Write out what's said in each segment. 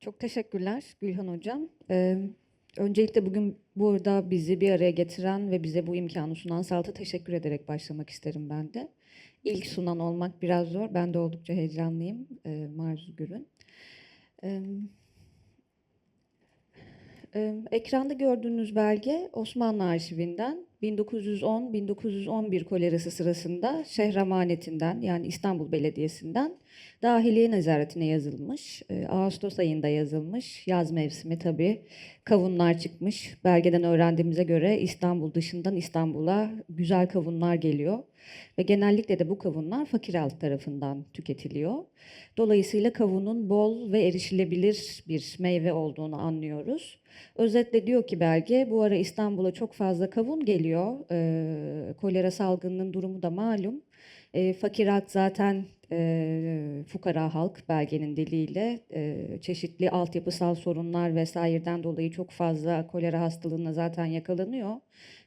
Çok teşekkürler Gülhan Hocam. Ee, öncelikle bugün burada bizi bir araya getiren ve bize bu imkanı sunan Salt'a teşekkür ederek başlamak isterim ben de. İlk sunan olmak biraz zor. Ben de oldukça heyecanlıyım. Ee, Marzu Gür'ün. Ee, e, ekranda gördüğünüz belge Osmanlı arşivinden 1910-1911 kolerası sırasında Şehramaneti'nden yani İstanbul Belediyesi'nden Dahiliye Nezaretine yazılmış. Ee, Ağustos ayında yazılmış. Yaz mevsimi tabii. Kavunlar çıkmış. Belgeden öğrendiğimize göre İstanbul dışından İstanbul'a güzel kavunlar geliyor. Ve genellikle de bu kavunlar fakir halk tarafından tüketiliyor. Dolayısıyla kavunun bol ve erişilebilir bir meyve olduğunu anlıyoruz. Özetle diyor ki belge bu ara İstanbul'a çok fazla kavun geliyor. Ee, kolera salgınının durumu da malum. Ee, fakir halk zaten e, fukara halk belgenin diliyle e, çeşitli altyapısal sorunlar vesaireden dolayı çok fazla kolera hastalığına zaten yakalanıyor.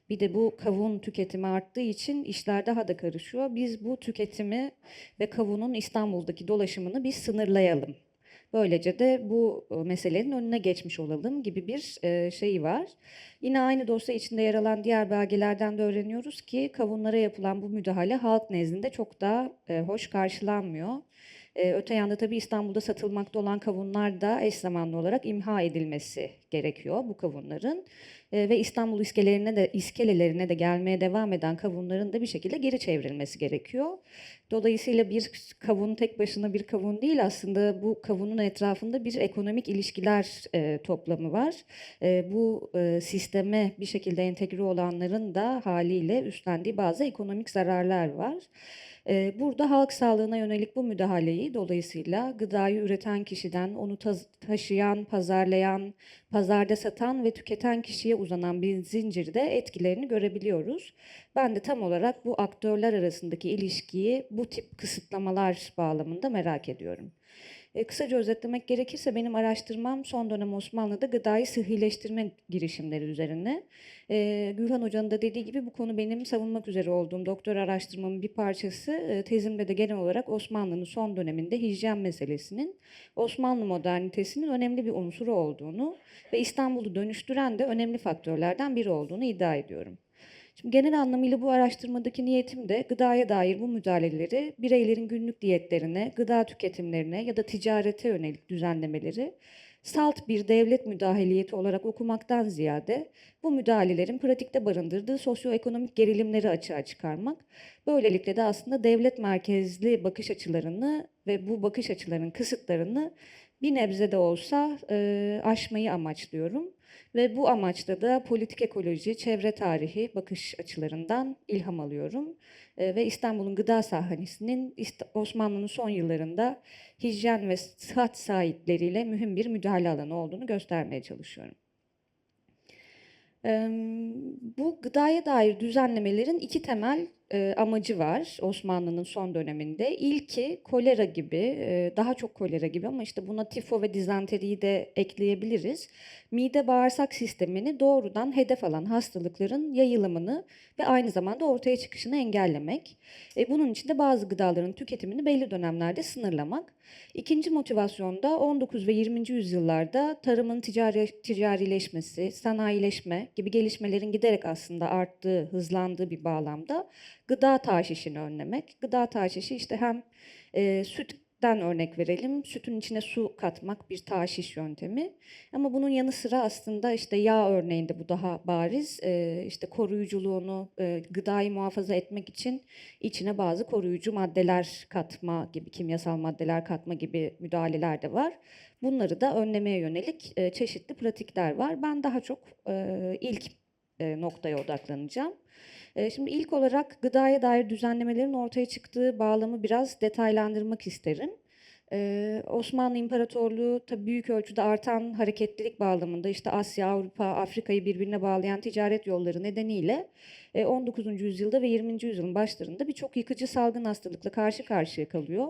Bir de bu kavun tüketimi arttığı için işler daha da karışıyor. Biz bu tüketimi ve kavunun İstanbul'daki dolaşımını biz sınırlayalım. Böylece de bu e, meselenin önüne geçmiş olalım gibi bir e, şeyi var. Yine aynı dosya içinde yer alan diğer belgelerden de öğreniyoruz ki kavunlara yapılan bu müdahale halk nezdinde çok da e, hoş karşılanmıyor. E, öte yanda tabii İstanbul'da satılmakta olan kavunlar da eş zamanlı olarak imha edilmesi gerekiyor bu kavunların. E, ve İstanbul iskelelerine de iskelelerine de gelmeye devam eden kavunların da bir şekilde geri çevrilmesi gerekiyor. Dolayısıyla bir kavun tek başına bir kavun değil aslında bu kavunun etrafında bir ekonomik ilişkiler e, toplamı var. E, bu e, sisteme bir şekilde entegre olanların da haliyle üstlendiği bazı ekonomik zararlar var. Burada halk sağlığına yönelik bu müdahaleyi dolayısıyla gıdayı üreten kişiden onu ta- taşıyan, pazarlayan, pazarda satan ve tüketen kişiye uzanan bir zincirde etkilerini görebiliyoruz. Ben de tam olarak bu aktörler arasındaki ilişkiyi bu tip kısıtlamalar bağlamında merak ediyorum. E, kısaca özetlemek gerekirse benim araştırmam son dönem Osmanlı'da gıdayı sıhhileştirme girişimleri üzerine. E, Gülhan Hoca'nın da dediği gibi bu konu benim savunmak üzere olduğum doktor araştırmamın bir parçası. E, tezimde de genel olarak Osmanlı'nın son döneminde hijyen meselesinin Osmanlı modernitesinin önemli bir unsuru olduğunu ve İstanbul'u dönüştüren de önemli faktörlerden biri olduğunu iddia ediyorum. Şimdi genel anlamıyla bu araştırmadaki niyetim de gıdaya dair bu müdahaleleri bireylerin günlük diyetlerine, gıda tüketimlerine ya da ticarete yönelik düzenlemeleri salt bir devlet müdahaliyeti olarak okumaktan ziyade bu müdahalelerin pratikte barındırdığı sosyoekonomik gerilimleri açığa çıkarmak. Böylelikle de aslında devlet merkezli bakış açılarını ve bu bakış açılarının kısıtlarını bir nebze de olsa e, aşmayı amaçlıyorum. Ve bu amaçla da politik ekoloji, çevre tarihi bakış açılarından ilham alıyorum. E, ve İstanbul'un gıda sahnesinin İst- Osmanlı'nın son yıllarında hijyen ve sıhhat sahipleriyle mühim bir müdahale alanı olduğunu göstermeye çalışıyorum. Bu gıdaya dair düzenlemelerin iki temel e, amacı var Osmanlı'nın son döneminde. İlki kolera gibi, e, daha çok kolera gibi ama işte buna tifo ve dizenteriyi de ekleyebiliriz. Mide bağırsak sistemini doğrudan hedef alan hastalıkların yayılımını ve aynı zamanda ortaya çıkışını engellemek. E, bunun için de bazı gıdaların tüketimini belli dönemlerde sınırlamak. İkinci motivasyon da 19 ve 20. yüzyıllarda tarımın ticari, ticarileşmesi, sanayileşme gibi gelişmelerin giderek aslında arttığı, hızlandığı bir bağlamda gıda taşişini önlemek. Gıda taşişi işte hem e, sütten örnek verelim, sütün içine su katmak bir taşiş yöntemi. Ama bunun yanı sıra aslında işte yağ örneğinde bu daha bariz. E, işte koruyuculuğunu, e, gıdayı muhafaza etmek için içine bazı koruyucu maddeler katma gibi, kimyasal maddeler katma gibi müdahaleler de var. Bunları da önlemeye yönelik e, çeşitli pratikler var. Ben daha çok e, ilk e, noktaya odaklanacağım. E, Şimdi ilk olarak gıdaya dair düzenlemelerin ortaya çıktığı bağlamı biraz detaylandırmak isterim. Ee, Osmanlı İmparatorluğu tabii büyük ölçüde artan hareketlilik bağlamında işte Asya, Avrupa, Afrika'yı birbirine bağlayan ticaret yolları nedeniyle 19. yüzyılda ve 20. yüzyılın başlarında birçok yıkıcı salgın hastalıkla karşı karşıya kalıyor.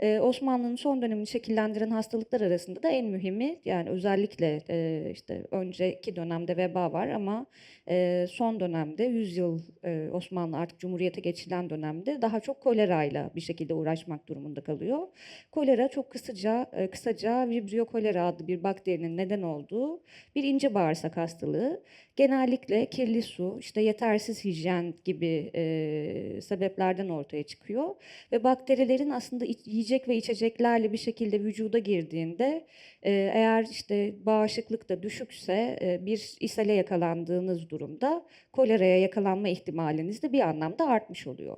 E, Osmanlı'nın son dönemini şekillendiren hastalıklar arasında da en mühimi yani özellikle e, işte önceki dönemde veba var ama e, son dönemde 100 yıl e, Osmanlı artık Cumhuriyete geçilen dönemde daha çok kolerayla bir şekilde uğraşmak durumunda kalıyor. Kolera çok kısaca e, kısaca Vibrio kolera adlı bir bakterinin neden olduğu bir ince bağırsak hastalığı. Genellikle kirli su, işte yetersiz hijyen gibi e, sebeplerden ortaya çıkıyor ve bakterilerin aslında iç- yiyecek ve içeceklerle bir şekilde vücuda girdiğinde e, eğer işte bağışıklık da düşükse e, bir ishale yakalandığınız durumda koleraya yakalanma ihtimaliniz de bir anlamda artmış oluyor.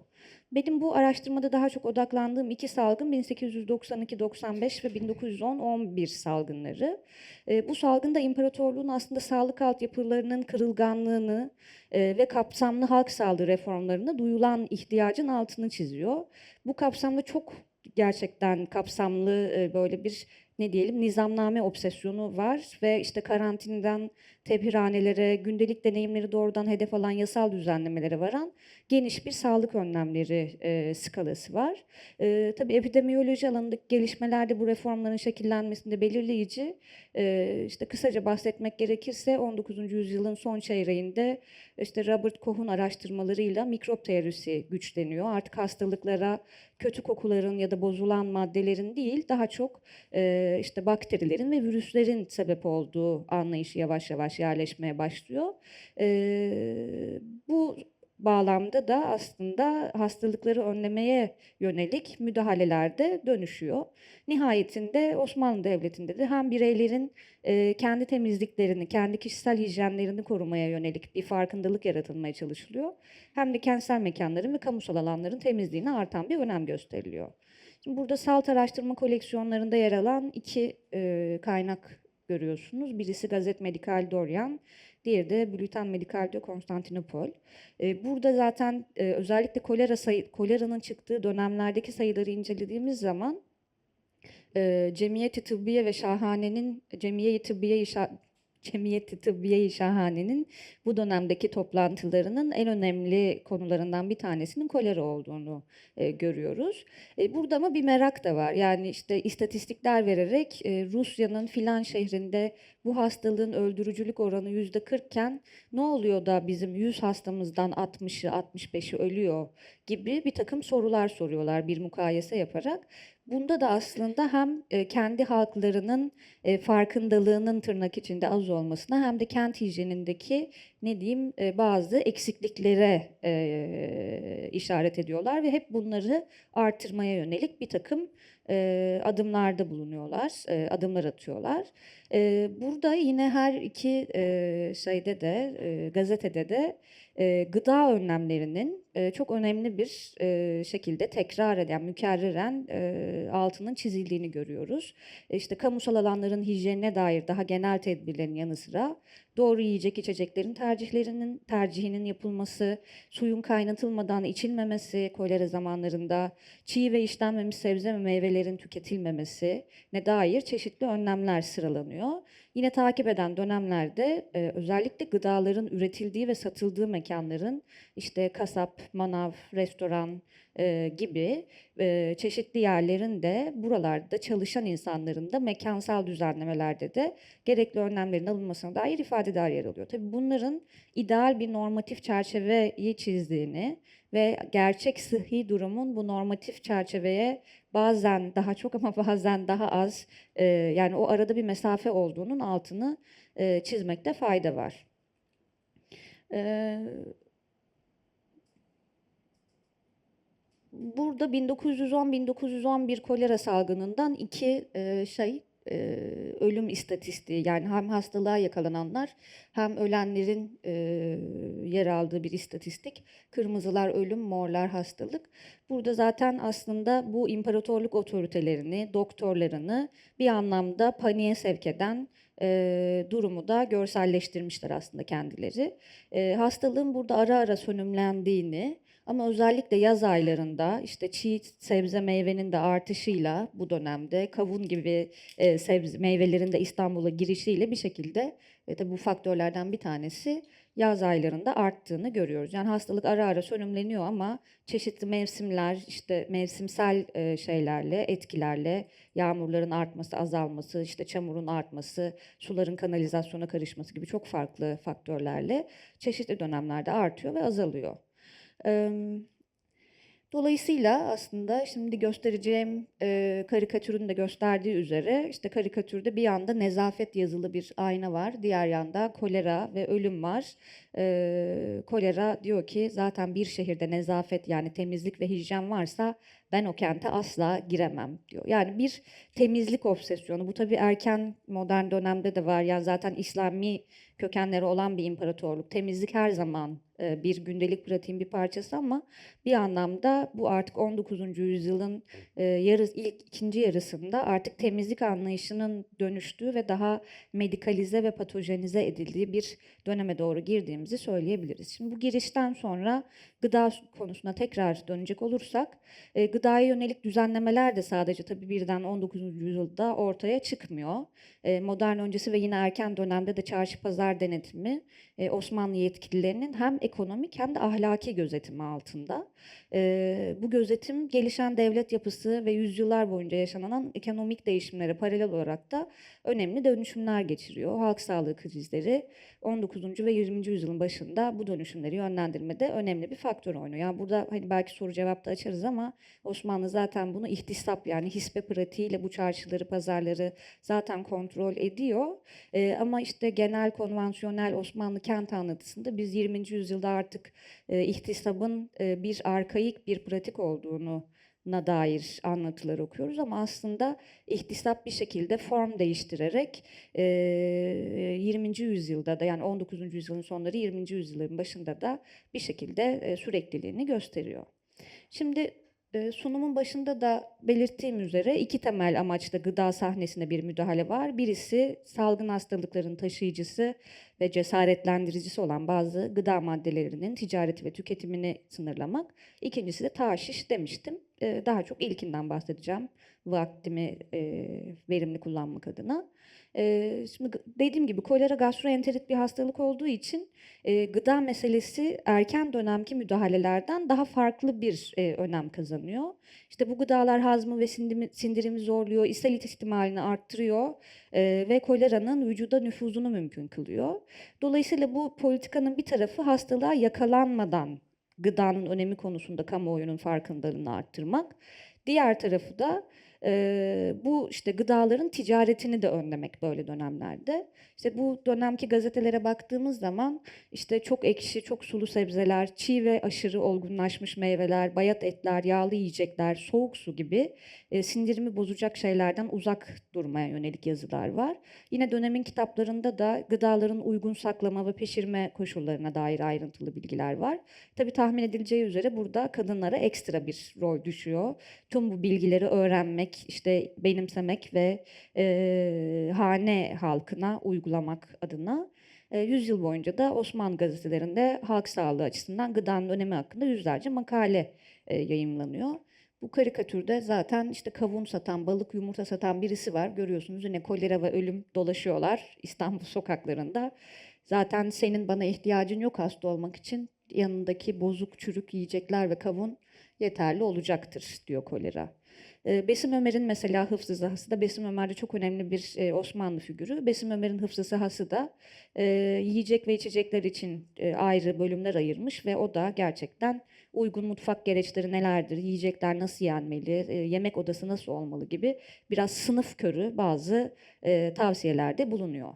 Benim bu araştırmada daha çok odaklandığım iki salgın 1892-95 ve 1910-11 salgınları. E, bu salgında imparatorluğun aslında sağlık altyapılarının kırılganlığını e, ve kapsamlı halk sağlığı reformlarına duyulan ihtiyacın altını çiziyor. Bu kapsamda çok gerçekten kapsamlı e, böyle bir ne diyelim nizamname obsesyonu var ve işte karantinden tebirhanelere, gündelik deneyimleri doğrudan hedef alan yasal düzenlemelere varan geniş bir sağlık önlemleri e, skalası var. E, tabii epidemiyoloji alanındaki gelişmeler de bu reformların şekillenmesinde belirleyici. E, işte kısaca bahsetmek gerekirse 19. yüzyılın son çeyreğinde işte Robert Koch'un araştırmalarıyla mikrop teorisi güçleniyor. Artık hastalıklara kötü kokuların ya da bozulan maddelerin değil daha çok e, işte bakterilerin ve virüslerin sebep olduğu anlayışı yavaş yavaş yerleşmeye başlıyor. E, bu bağlamda da aslında hastalıkları önlemeye yönelik müdahalelerde dönüşüyor. Nihayetinde Osmanlı Devleti'nde de hem bireylerin e, kendi temizliklerini, kendi kişisel hijyenlerini korumaya yönelik bir farkındalık yaratılmaya çalışılıyor. Hem de kentsel mekanların ve kamusal alanların temizliğine artan bir önem gösteriliyor. Şimdi burada salt araştırma koleksiyonlarında yer alan iki e, kaynak görüyorsunuz. Birisi Gazet Medical Dorian, diğeri de Bulletin Medical de Konstantinopol. E, burada zaten e, özellikle kolera sayı, koleranın çıktığı dönemlerdeki sayıları incelediğimiz zaman e, Cemiyeti Tıbbiye ve Şahane'nin Cemiye-i Tıbbiye Cemiyeti Tıbbiye-i Şahane'nin bu dönemdeki toplantılarının en önemli konularından bir tanesinin kolera olduğunu e, görüyoruz. E, burada ama bir merak da var. Yani işte istatistikler vererek e, Rusya'nın filan şehrinde bu hastalığın öldürücülük oranı yüzde 40 iken ne oluyor da bizim 100 hastamızdan 60'ı 65'i ölüyor gibi bir takım sorular soruyorlar bir mukayese yaparak. Bunda da aslında hem e, kendi halklarının e, farkındalığının tırnak içinde az olmasına hem de kent hijyenindeki ne diyeyim e, bazı eksikliklere işaret ediyorlar ve hep bunları artırmaya yönelik bir takım e, adımlarda bulunuyorlar, e, adımlar atıyorlar. E, burada yine her iki e, şeyde de e, gazetede de e, gıda önlemlerinin e, çok önemli bir e, şekilde tekrar eden, mükerreren e, altının çizildiğini görüyoruz. E, işte kamusal alanların hijyenine dair daha genel tedbirlerin yanı sıra doğru yiyecek içeceklerin tercihlerinin tercihinin yapılması, suyun kaynatılmadan içilmemesi kolera zamanlarında, çiğ ve işlenmemiş sebze ve meyvelerin tüketilmemesi ne dair çeşitli önlemler sıralanıyor. Yine takip eden dönemlerde e, özellikle gıdaların üretildiği ve satıldığı mekanların işte kasap, manav, restoran gibi çeşitli yerlerin de buralarda çalışan insanların da mekansal düzenlemelerde de gerekli önlemlerin alınmasına dair ifadeler yer alıyor. Tabii bunların ideal bir normatif çerçeveyi çizdiğini ve gerçek sıhhi durumun bu normatif çerçeveye bazen daha çok ama bazen daha az yani o arada bir mesafe olduğunun altını çizmekte fayda var. E, burada 1910-1911 kolera salgınından iki e, şey e, ölüm istatistiği yani hem hastalığa yakalananlar hem ölenlerin e, yer aldığı bir istatistik. Kırmızılar ölüm, morlar hastalık. Burada zaten aslında bu imparatorluk otoritelerini, doktorlarını bir anlamda paniğe sevk eden e, durumu da görselleştirmişler aslında kendileri. E, hastalığın burada ara ara sönümlendiğini ama özellikle yaz aylarında işte çiğ sebze meyvenin de artışıyla bu dönemde kavun gibi e, sebze meyvelerin de İstanbul'a girişiyle bir şekilde e, tabi bu faktörlerden bir tanesi yaz aylarında arttığını görüyoruz. Yani hastalık ara ara sönümleniyor ama çeşitli mevsimler, işte mevsimsel e, şeylerle, etkilerle, yağmurların artması, azalması, işte çamurun artması, suların kanalizasyona karışması gibi çok farklı faktörlerle çeşitli dönemlerde artıyor ve azalıyor. Dolayısıyla aslında şimdi göstereceğim e, karikatürün de gösterdiği üzere işte karikatürde bir yanda nezafet yazılı bir ayna var. Diğer yanda kolera ve ölüm var. E, kolera diyor ki zaten bir şehirde nezafet yani temizlik ve hijyen varsa ben o kente asla giremem diyor. Yani bir temizlik obsesyonu. Bu tabii erken modern dönemde de var. Yani zaten İslami kökenleri olan bir imparatorluk. Temizlik her zaman e, bir gündelik pratiğin bir parçası ama bir anlamda bu artık 19. yüzyılın e, yarı, ilk ikinci yarısında artık temizlik anlayışının dönüştüğü ve daha medikalize ve patojenize edildiği bir döneme doğru girdiğimizi söyleyebiliriz. Şimdi bu girişten sonra gıda konusuna tekrar dönecek olursak e, gıdaya yönelik düzenlemeler de sadece tabii birden 19. yüzyılda ortaya çıkmıyor. E, modern öncesi ve yine erken dönemde de çarşı pazar denetimi e, Osmanlı yetkililerinin hem ekonomik hem de ahlaki gözetimi altında. E, bu gözetim gelişen devlet yapısı ve yüzyıllar boyunca yaşanan ekonomik değişimlere paralel olarak da önemli dönüşümler geçiriyor. Halk sağlığı krizleri 19. ve 20. yüzyılın başında bu dönüşümleri yönlendirmede önemli bir faktör oynuyor. Yani burada hani belki soru cevap da açarız ama Osmanlı zaten bunu ihtisap yani hisbe pratiğiyle bu çarşıları, pazarları zaten kontrol ediyor. E, ama işte genel konvansiyonel Osmanlı kent anlatısında biz 20. yüzyılda artık e, ihtisabın e, bir arkaik bir pratik olduğunu na dair anlatılar okuyoruz ama aslında ihtisap bir şekilde form değiştirerek e, 20. yüzyılda da yani 19. yüzyılın sonları 20. yüzyılın başında da bir şekilde e, sürekliliğini gösteriyor. Şimdi e, sunumun başında da belirttiğim üzere iki temel amaçla gıda sahnesinde bir müdahale var. Birisi salgın hastalıkların taşıyıcısı ve cesaretlendiricisi olan bazı gıda maddelerinin ticareti ve tüketimini sınırlamak. İkincisi de taşiş demiştim. E, daha çok ilkinden bahsedeceğim vaktimi e, verimli kullanmak adına. E, şimdi dediğim gibi kolera gastroenterit bir hastalık olduğu için e, gıda meselesi erken dönemki müdahalelerden daha farklı bir e, önem kazanıyor. İşte bu gıdalar hazmı ve sindirimi, sindirimi zorluyor, ishal ihtimalini arttırıyor e, ve koleranın vücuda nüfuzunu mümkün kılıyor. Dolayısıyla bu politikanın bir tarafı hastalığa yakalanmadan gıdanın önemi konusunda kamuoyunun farkındalığını arttırmak. Diğer tarafı da e, bu işte gıdaların ticaretini de önlemek böyle dönemlerde. İşte bu dönemki gazetelere baktığımız zaman işte çok ekşi, çok sulu sebzeler, çiğ ve aşırı olgunlaşmış meyveler, bayat etler, yağlı yiyecekler, soğuk su gibi e, sindirimi bozacak şeylerden uzak durmaya yönelik yazılar var. Yine dönemin kitaplarında da gıdaların uygun saklama ve pişirme koşullarına dair ayrıntılı bilgiler var. Tabii tahmin edileceği üzere burada kadınlara ekstra bir rol düşüyor. Tüm bu bilgileri öğrenmek, işte benimsemek ve e, hane halkına uygulamak adına e, 100 yıl boyunca da Osmanlı gazetelerinde halk sağlığı açısından gıdanın önemi hakkında yüzlerce makale e, yayımlanıyor. Bu karikatürde zaten işte kavun satan, balık yumurta satan birisi var. Görüyorsunuz yine kolera ve ölüm dolaşıyorlar İstanbul sokaklarında. Zaten senin bana ihtiyacın yok hasta olmak için. Yanındaki bozuk, çürük yiyecekler ve kavun yeterli olacaktır diyor kolera. E, Besim Ömer'in mesela hıfzı sahası da Besim Ömer de çok önemli bir e, Osmanlı figürü. Besim Ömer'in hıfzı sahası da e, yiyecek ve içecekler için e, ayrı bölümler ayırmış ve o da gerçekten uygun mutfak gereçleri nelerdir, yiyecekler nasıl yenmeli, yemek odası nasıl olmalı gibi biraz sınıf körü bazı tavsiyelerde bulunuyor.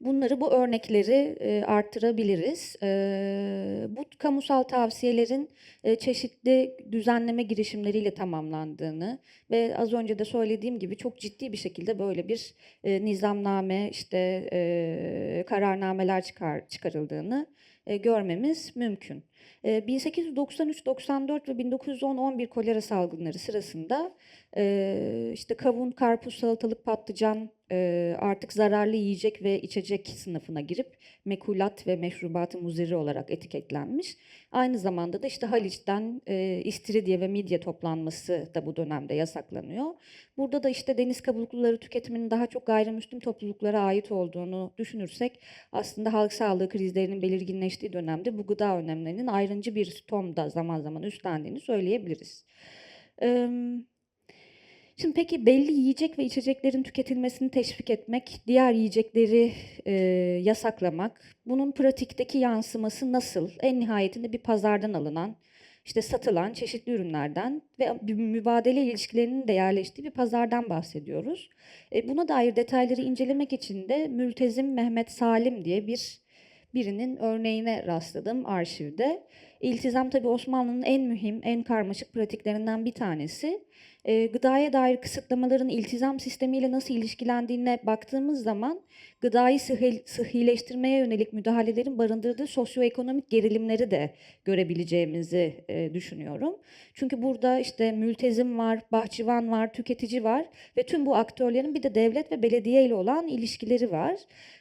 Bunları, bu örnekleri e, arttırabiliriz. E, bu kamusal tavsiyelerin e, çeşitli düzenleme girişimleriyle tamamlandığını ve az önce de söylediğim gibi çok ciddi bir şekilde böyle bir e, nizamname, işte e, kararnameler çıkar, çıkarıldığını e, görmemiz mümkün. E, 1893-94 ve 1910-11 kolera salgınları sırasında e, işte kavun, karpuz, salatalık, patlıcan e, artık zararlı yiyecek ve içecek sınıfına girip mekulat ve meşrubat-ı muzirri olarak etiketlenmiş. Aynı zamanda da işte Haliç'ten e, istiridye ve midye toplanması da bu dönemde yasaklanıyor. Burada da işte deniz kabukluları tüketiminin daha çok gayrimüslim topluluklara ait olduğunu düşünürsek aslında halk sağlığı krizlerinin belirginleştiği dönemde bu gıda önlemlerinin ayrıncı bir tom da zaman zaman üstlendiğini söyleyebiliriz. Eee, Şimdi peki belli yiyecek ve içeceklerin tüketilmesini teşvik etmek, diğer yiyecekleri e, yasaklamak, bunun pratikteki yansıması nasıl? En nihayetinde bir pazardan alınan, işte satılan çeşitli ürünlerden ve mübadele ilişkilerinin de yerleştiği bir pazardan bahsediyoruz. E, buna dair detayları incelemek için de Mültezim Mehmet Salim diye bir birinin örneğine rastladım arşivde. İltizam tabii Osmanlı'nın en mühim, en karmaşık pratiklerinden bir tanesi. E, gıdaya dair kısıtlamaların iltizam sistemiyle nasıl ilişkilendiğine baktığımız zaman gıdayı sıhhi, sıhhileştirmeye yönelik müdahalelerin barındırdığı sosyoekonomik gerilimleri de görebileceğimizi e, düşünüyorum. Çünkü burada işte mültezim var, bahçıvan var, tüketici var ve tüm bu aktörlerin bir de devlet ve belediye ile olan ilişkileri var.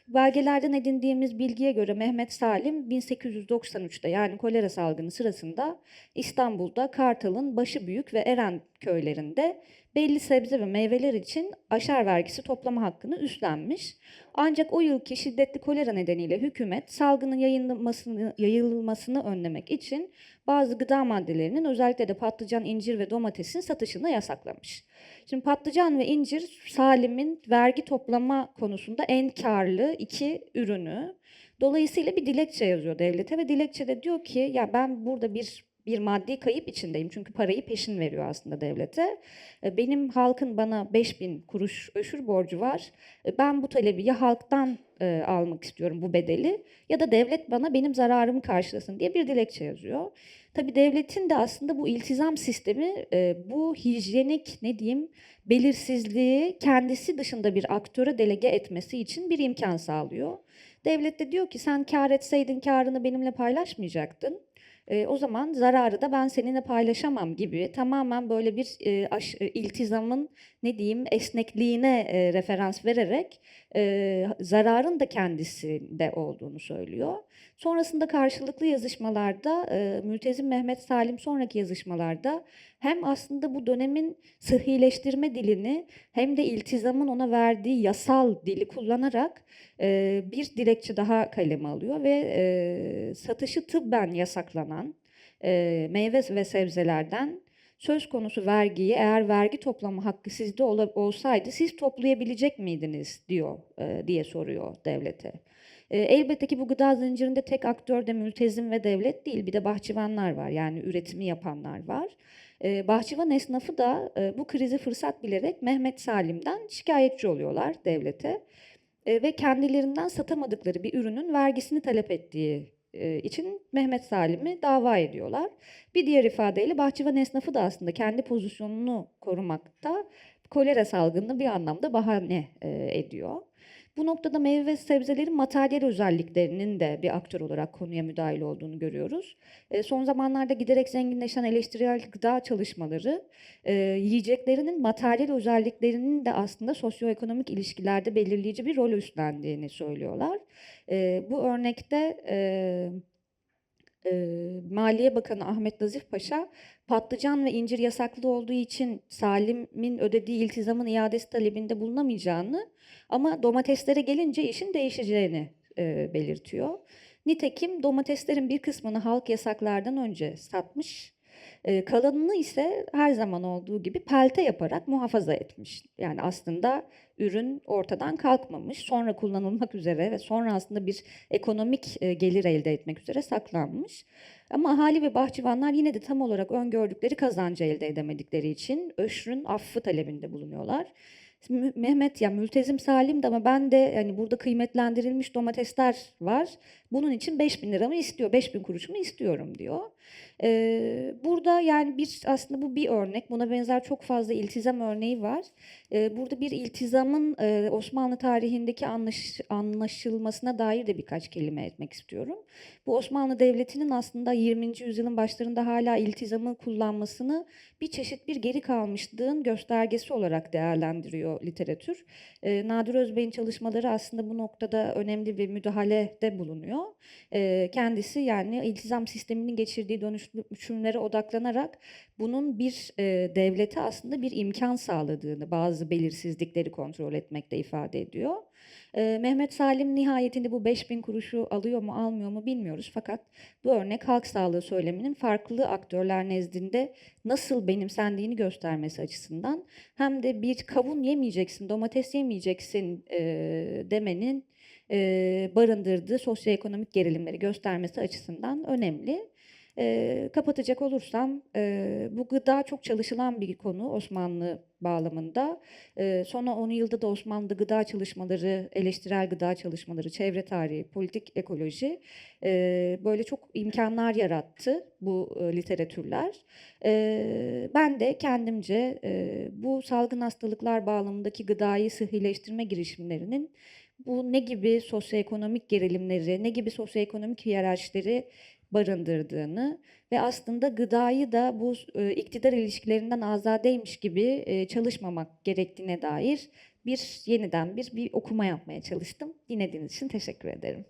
Belgelerden edindiğimiz bilgiye göre Mehmet Salim 1893'te yani kolera salgını sırasında İstanbul'da Kartal'ın Başıbüyük ve Eren köylerinde belli sebze ve meyveler için aşar vergisi toplama hakkını üstlenmiş. Ancak o yılki şiddetli kolera nedeniyle hükümet salgının yayılmasını, yayılmasını önlemek için bazı gıda maddelerinin özellikle de patlıcan, incir ve domatesin satışını yasaklamış. Şimdi patlıcan ve incir Salim'in vergi toplama konusunda en karlı iki ürünü. Dolayısıyla bir dilekçe yazıyor devlete ve dilekçede diyor ki ya ben burada bir bir maddi kayıp içindeyim. Çünkü parayı peşin veriyor aslında devlete. E, Benim halkın bana 5000 kuruş öşür borcu var. E, Ben bu talebi ya halktan e, almak istiyorum bu bedeli ya da devlet bana benim zararımı karşılasın diye bir dilekçe yazıyor. Tabii devletin de aslında bu iltizam sistemi bu hijyenik ne diyeyim belirsizliği kendisi dışında bir aktöre delege etmesi için bir imkan sağlıyor. Devlet de diyor ki sen kar etseydin karını benimle paylaşmayacaktın. E, o zaman zararı da ben seninle paylaşamam gibi tamamen böyle bir e, aş, iltizamın ne diyeyim esnekliğine e, referans vererek e, zararın da kendisinde olduğunu söylüyor. Sonrasında karşılıklı yazışmalarda e, Mültezim Mehmet Salim sonraki yazışmalarda hem aslında bu dönemin sıhhileştirme dilini hem de iltizamın ona verdiği yasal dili kullanarak e, bir dilekçe daha kaleme alıyor ve e, satışı tıbben yasaklanan e, meyve ve sebzelerden söz konusu vergiyi eğer vergi toplama hakkı sizde ola- olsaydı siz toplayabilecek miydiniz diyor e, diye soruyor devlete. E, elbette ki bu gıda zincirinde tek aktör de mültezim ve devlet değil bir de bahçıvanlar var yani üretimi yapanlar var. E, bahçıvan esnafı da e, bu krizi fırsat bilerek Mehmet Salim'den şikayetçi oluyorlar devlete e, ve kendilerinden satamadıkları bir ürünün vergisini talep ettiği için Mehmet Salim'i dava ediyorlar. Bir diğer ifadeyle bahçıvan esnafı da aslında kendi pozisyonunu korumakta kolera salgınını bir anlamda bahane e, ediyor. Bu noktada meyve ve sebzelerin materyal özelliklerinin de bir aktör olarak konuya müdahil olduğunu görüyoruz. E, son zamanlarda giderek zenginleşen eleştirel gıda çalışmaları e, yiyeceklerinin materyal özelliklerinin de aslında sosyoekonomik ilişkilerde belirleyici bir rol üstlendiğini söylüyorlar. E, bu örnekte e, Maliye Bakanı Ahmet Nazif Paşa patlıcan ve incir yasaklı olduğu için Salim'in ödediği iltizamın iadesi talebinde bulunamayacağını ama domateslere gelince işin değişeceğini e, belirtiyor. Nitekim domateslerin bir kısmını halk yasaklardan önce satmış, e, kalanını ise her zaman olduğu gibi pelte yaparak muhafaza etmiş. Yani aslında ürün ortadan kalkmamış, sonra kullanılmak üzere ve sonra aslında bir ekonomik e, gelir elde etmek üzere saklanmış. Ama ahali ve bahçıvanlar yine de tam olarak öngördükleri kazancı elde edemedikleri için öşrün affı talebinde bulunuyorlar. Mehmet ya Mültezim Salim de ama ben de yani burada kıymetlendirilmiş domatesler var. Bunun için 5000 lira mı istiyor, 5000 kuruş mu istiyorum diyor. Ee, burada yani bir aslında bu bir örnek. Buna benzer çok fazla iltizam örneği var. Ee, burada bir iltizamın e, Osmanlı tarihindeki anlaş, anlaşılmasına dair de birkaç kelime etmek istiyorum. Bu Osmanlı Devleti'nin aslında 20. yüzyılın başlarında hala iltizamı kullanmasını bir çeşit bir geri kalmışlığın göstergesi olarak değerlendiriyor literatür. E, Nadir Özbey'in çalışmaları aslında bu noktada önemli bir müdahalede bulunuyor. E, kendisi yani iltizam sisteminin geçirdiği dönüşümlere odaklanarak bunun bir e, devlete aslında bir imkan sağladığını, bazı belirsizlikleri kontrol etmekte ifade ediyor. E, Mehmet Salim nihayetinde bu 5000 kuruşu alıyor mu almıyor mu bilmiyoruz. Fakat bu örnek halk sağlığı söyleminin farklı aktörler nezdinde nasıl benimsendiğini göstermesi açısından hem de bir kavun yemeyeceksin, domates yemeyeceksin e, demenin e, barındırdığı sosyoekonomik gerilimleri göstermesi açısından önemli. E, kapatacak olursam e, bu gıda çok çalışılan bir konu Osmanlı bağlamında. E, son 10 yılda da Osmanlı'da gıda çalışmaları, eleştirel gıda çalışmaları, çevre tarihi, politik ekoloji e, böyle çok imkanlar yarattı bu e, literatürler. E, ben de kendimce e, bu salgın hastalıklar bağlamındaki gıdayı sıhhileştirme girişimlerinin bu ne gibi sosyoekonomik gerilimleri, ne gibi sosyoekonomik hiyerarşileri barındırdığını ve aslında gıdayı da bu e, iktidar ilişkilerinden azadeymiş gibi e, çalışmamak gerektiğine dair bir yeniden bir bir okuma yapmaya çalıştım. Dinlediğiniz için teşekkür ederim.